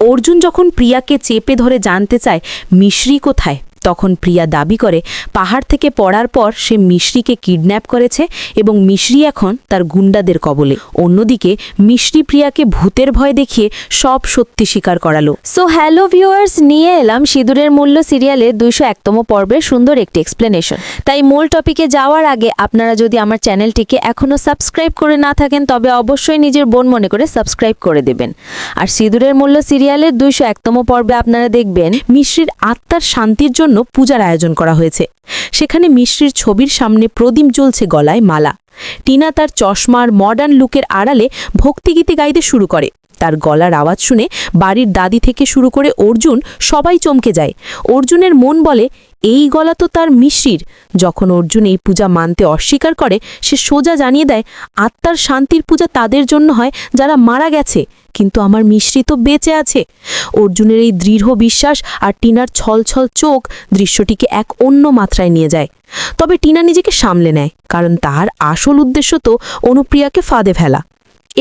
অর্জুন যখন প্রিয়াকে চেপে ধরে জানতে চায় মিশ্রি কোথায়? তখন প্রিয়া দাবি করে, পাহাড় থেকে পড়ার পর সে মিশ্রিকে কিডন্যাপ করেছে এবং মিশ্রি এখন তার গুন্ডাদের কবলে। অন্যদিকে মিশ্রি প্রিয়াকে ভূতের ভয় দেখিয়ে সব সত্যি স্বীকার করালো। সো হ্যালো ভিউয়ার্স নিয়ে এলাম সিঁদুরের মূল্য সিরিয়ালের দুইশো একতম পর্বের সুন্দর একটি এক্সপ্লেনেশন তাই মূল টপিকে যাওয়ার আগে আপনারা যদি আমার চ্যানেলটিকে এখনও সাবস্ক্রাইব করে না থাকেন, তবে অবশ্যই নিজের বোন মনে করে সাবস্ক্রাইব করে দেবেন। আর সিঁদুরের মূল্য সিরিয়ালের দুইশো একতম পর্বে আপনারা দেখবেন, মিশ্রির আত্মার শান্তির জন্য পূজার আয়োজন করা হয়েছে। সেখানে মিশ্রির ছবির সামনে প্রদীপ জ্বলছে গলায় মালা। টিনা তার চশমার মডার্ন লুকের আড়ালে ভক্তিগীতি গাইতে শুরু করে। তার গলার আওয়াজ শুনে বাড়ির দাদি থেকে শুরু করে অর্জুন সবাই চমকে যায়। অর্জুনের মন বলে এই গলা তো তার মিশ্রির। যখন অর্জুন এই পূজা মানতে অস্বীকার করে, সে সোজা জানিয়ে দেয়, আত্মার শান্তির পূজা তাদের জন্য হয়, যারা মারা গেছে, কিন্তু আমার মিশ্রি তো বেঁচে আছে। অর্জুনের এই দৃঢ় বিশ্বাস আর টিনার ছলছল চোখ দৃশ্যটিকে এক অন্য মাত্রায় নিয়ে যায়। তবে টিনা নিজেকে সামলে নেয়, কারণ তার আসল উদ্দেশ্য তো অনুপ্রিয়াকে ফাঁদে ফেলা।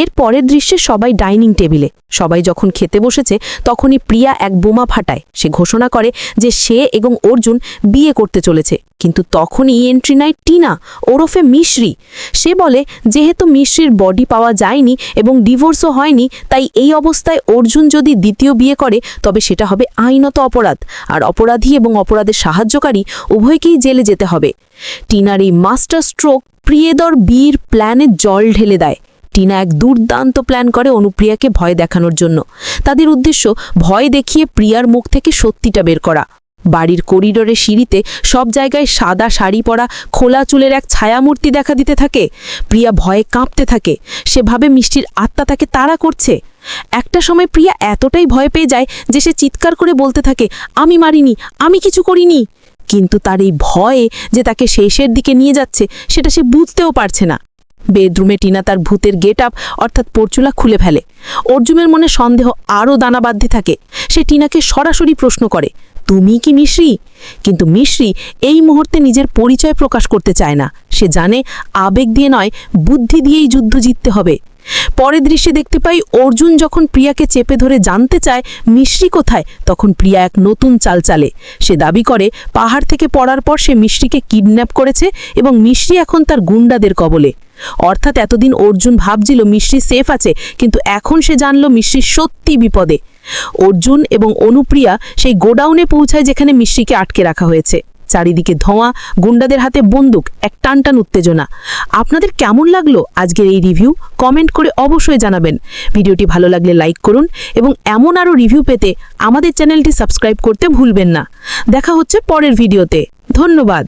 এর পরের দৃশ্যে সবাই ডাইনিং টেবিলে। সবাই যখন খেতে বসেছে, তখনই প্রিয়া এক বোমা ফাটায়। সে ঘোষণা করে যে সে এবং অর্জুন বিয়ে করতে চলেছে। কিন্তু তখনই এন্ট্রি নেয় টিনা, ওরফে মিশ্রি। সে বলে, যেহেতু মিশ্রির বডি পাওয়া যায়নি এবং ডিভোর্সও হয়নি, তাই এই অবস্থায় অর্জুন যদি দ্বিতীয় বিয়ে করে, তবে সেটা হবে আইনত অপরাধ। আর অপরাধী এবং অপরাধের সাহায্যকারী উভয়কেই জেলে যেতে হবে। টিনার এই মাস্টার স্ট্রোক প্রিয়েদর বীর প্ল্যানে জল ঢেলে দেয়। টিনা এক দুর্দান্ত প্ল্যান করে অনুপ্রিয়াকে ভয় দেখানোর জন্য। তাদের উদ্দেশ্য ভয় দেখিয়ে প্রিয়ার মুখ থেকে সত্যিটা বের করা। বাড়ির করিডোরে সিঁড়িতে সব জায়গায় সাদা শাড়ি পরা, খোলা চুলের এক ছায়ামূর্তি দেখা দিতে থাকে। প্রিয়া ভয়ে কাঁপতে থাকে। সেভাবে মিষ্টির আত্মা তাকে তাড়া করছে। একটা সময় প্রিয়া এতটাই ভয় পেয়ে যায় যে সে চিৎকার করে বলতে থাকে, আমি মারিনি, আমি কিছু করিনি। কিন্তু তার এই ভয়ে যে তাকে শেষের দিকে নিয়ে যাচ্ছে, সেটা সে বুঝতেও পারছে না। বেডরুমে টিনা তার ভূতের গেট আপ, অর্থাৎ পরচুলা খুলে ফেলে। অর্জুনের মনে সন্দেহ আরও দানা বাঁধতে থাকে। সে টিনাকে সরাসরি প্রশ্ন করে, তুমি কি মিশ্রি? কিন্তু মিশ্রি এই মুহূর্তে নিজের পরিচয় প্রকাশ করতে চায় না। সে জানে আবেগ দিয়ে নয়, বুদ্ধি দিয়েই যুদ্ধ জিততে হবে। পরের দৃশ্যে দেখতে পাই অর্জুন যখন প্রিয়াকে চেপে ধরে জানতে চায় মিশ্রি কোথায়, তখন প্রিয়া এক নতুন চাল চালে। সে দাবি করে, পাহাড় থেকে পড়ার পর সে মিশ্রিকে কিডন্যাপ করেছে এবং মিশ্রি এখন তার গুন্ডাদের কবলে। অর্থাৎ এতদিন অর্জুন ভাবছিল মিশ্রি সেফ আছে, কিন্তু এখন সে জানল মিশ্রি সত্যি বিপদে। অর্জুন এবং অনুপ্রিয়া সেই গোডাউনে পৌঁছায় যেখানে মিশ্রিকে আটকে রাখা হয়েছে। চারিদিকে ধোঁয়া, গুন্ডাদের হাতে বন্দুক, এক টানটান উত্তেজনা। আপনাদের কেমন লাগল আজকের এই রিভিউ? কমেন্ট করে অবশ্যই জানাবেন। ভিডিওটি ভালো লাগলে লাইক করুন এবং এমন আরও রিভিউ পেতে আমাদের চ্যানেলটি সাবস্ক্রাইব করতে ভুলবেন না। দেখা হচ্ছে পরের ভিডিওতে। ধন্যবাদ।